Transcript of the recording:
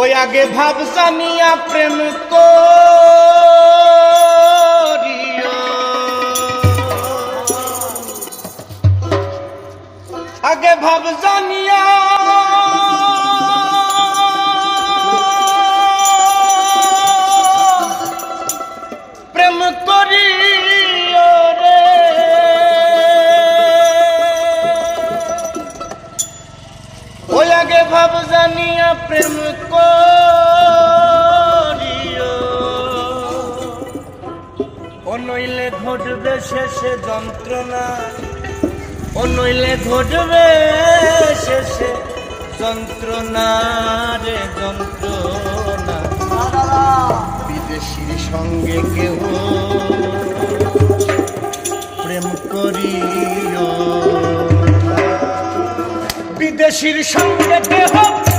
ওই আগে ভাব জানিয়া প্রেম করিও। আগে ভাব জানিয়া প্রেম করিও। আগে ভাব জানিয়া প্রেম করিও। ও নইলে ঘটবে শেষে যন্ত্রণা, ও নইলে ঘটবে শেষে যন্ত্রণা রে যন্ত্রণা। বিদেশির সঙ্গে কেহ বিদেশির সঙ্গে কেহ